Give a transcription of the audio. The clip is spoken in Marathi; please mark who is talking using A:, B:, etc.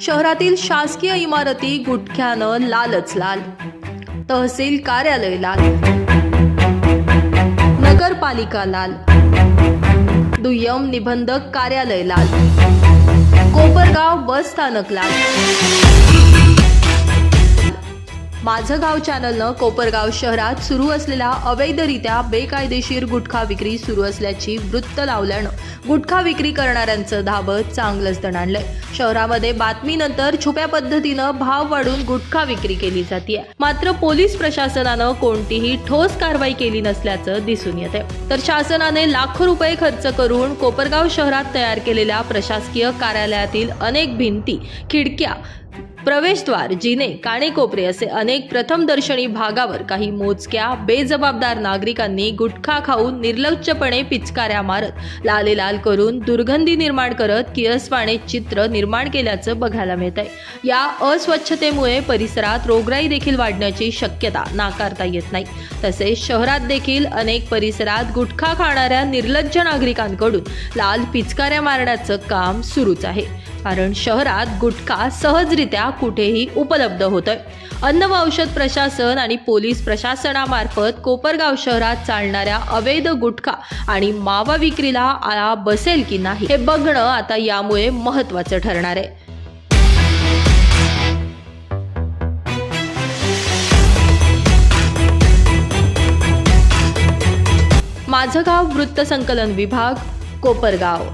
A: शहरातील शासकीय इमारती गुटख्यानं लालच लाल. तहसील कार्यालय लाल. नगरपालिका लाल. दुय्यम निबंधक कार्यालय लाल. कोपरगाव बस स्थानक लाल. माझं गाव चॅनलनं कोपरगाव शहरात सुरू असलेल्या अवैधरित्या बेकायदेशीर गुटखा विक्री सुरू असल्याची वृत्त लावल्यानं गुटखा विक्री करणाऱ्यांचं धाबत चांगलंच दणाणलंय. शहरामध्ये बातमीनंतर छुप्या पद्धतीनं भाव वाढून गुटखा विक्री केली जाते मात्र पोलीस प्रशासनानं कोणतीही ठोस कारवाई केली नसल्याचं दिसून येते तर शासनाने लाखो रुपये खर्च करून कोपरगाव शहरात तयार केलेल्या प्रशासकीय कार्यालयातील अनेक भिंती खिडक्या प्रवेशद्वार जिने काणेकोपरे असे अनेक प्रथमदर्शनी भागावर काही मोजक्या बेजबाबदार नागरिकांनी गुटखा खाऊन निर्लज्जपणे पिचकाऱ्या मारत लाले लाल करून दुर्गंधी निर्माण करत किरसवाणे चित्र निर्माण केल्याचं बघायला मिळत आहे या अस्वच्छतेमुळे परिसरात रोगराई देखील वाढण्याची शक्यता नाकारता येत नाही. तसेच शहरात देखील अनेक परिसरात गुटखा खाणाऱ्या निर्लज्ज नागरिकांकडून लाल पिचकाऱ्या मारण्याचं काम सुरूच आहे. कारण शहरात गुटखा सहजरित्या कुठेही उपलब्ध होतोय. अन्न व औषध प्रशासन आणि पोलीस प्रशासनामार्फत कोपरगाव शहरात चालणाऱ्या अवैध गुटखा आणि मावा विक्रीला आळा बसेल की नाही हे बघणं आता यामुळे महत्त्वाचं ठरणार आहे. माझं गाव वृत्तसंकलन विभाग कोपरगाव.